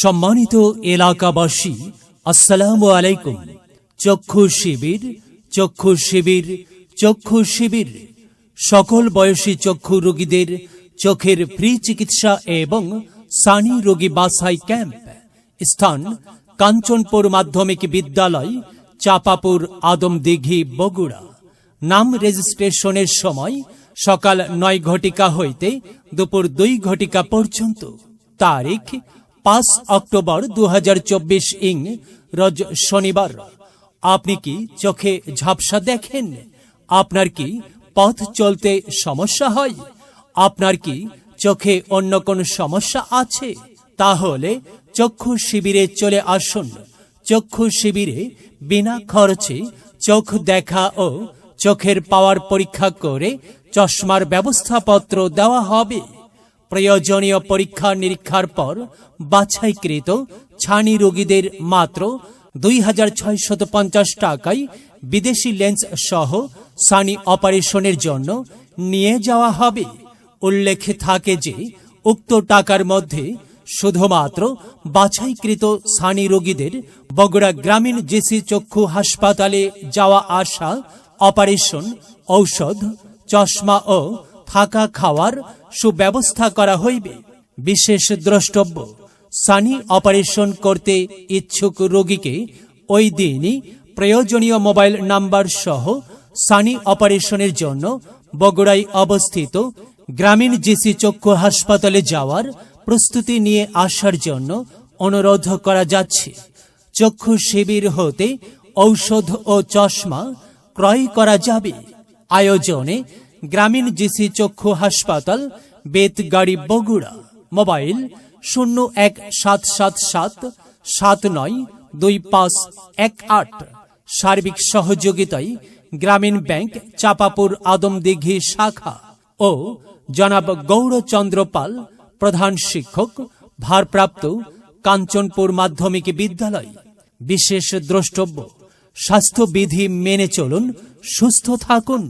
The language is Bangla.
সম্মানিত এলাকাবাসী, আসসালাম আলাইকুম। চক্ষু শিবির চক্ষু শিবির চক্ষু শিবির। সকল বয়সী চক্ষু রোগীদের চোখের ফ্রি চিকিৎসা এবং সানি রোগী বাছাই ক্যাম্প। স্থান কাঞ্চনপুর মাধ্যমিক বিদ্যালয়, চাপাপুর আদমদিঘি, বগুড়া। নাম রেজিস্ট্রেশনের সময় সকাল নয় ঘটিকা হইতে দুপুর দুই ঘটিকা পর্যন্ত। তারিখ পাঁচ অক্টোবর দু হাজার চব্বিশ ইং, রজ শনিবার। আপনি কি চোখে ঝাপসা দেখেন? আপনার কি পথ চলতে সমস্যা হয়? আপনার কি চোখে অন্য কোন সমস্যা আছে? তাহলে চক্ষু শিবিরে চলে আসুন। চক্ষু শিবিরে বিনা খরচে চোখ দেখা ও চোখের পাওয়ার পরীক্ষা করে চশমার ব্যবস্থাপত্র দেওয়া হবে। প্রয়োজনীয় পরীক্ষা নিরীক্ষার পর বাছাইকৃত ছানি রোগীদের মাত্র দুই হাজার ছয়শত পঞ্চাশ টাকায় বিদেশি লেন্স সহ সানি অপারেশনের জন্য নিয়ে যাওয়া হবে। উল্লেখে থাকে যে, উক্ত টাকার মধ্যে শুধুমাত্র বাছাইকৃত সানি রোগীদের বগুড়া গ্রামীণ জেসি চক্ষু হাসপাতালে যাওয়া আসা, অপারেশন, ঔষধ, চশমা ও থাকা খাওয়ার সুব্যবস্থা করা হইবে। বিশেষ দ্রষ্টব্য, সানি অপারেশন করতে ইচ্ছুক রোগীকে ওই দিনই প্রয়োজনীয় মোবাইল নাম্বার সহ সানি অপারেশনের জন্য বগুড়ায় অবস্থিত গ্রামীণ জিসি চক্ষু হাসপাতালে যাওয়ার প্রস্তুতি নিয়ে আসার জন্য অনুরোধ করা যাচ্ছে। চক্ষু শিবির হতে ঔষধ ও চশমা ক্রয় করা যাবে। আয়োজনে গ্রামীণ জিসি চক্ষু হাসপাতাল বেতগাড়ি বগুড়া। মোবাইল শূন্য এক সাত সাত সাত সাত নয় দুই পাঁচ এক আট। সার্বিক সহযোগিতায় গ্রামীণ ব্যাংক চাপাপুর আদমদিঘি শাখা। ও জনাব গৌরচন্দ্র পাল, প্রধান শিক্ষক, ভারপ্রাপ্ত কাঞ্চনপুর মাধ্যমিক বিদ্যালয়। বিশেষ দ্রষ্টব্য, স্বাস্থ্যবিধি মেনে চলুন, সুস্থ থাকুন।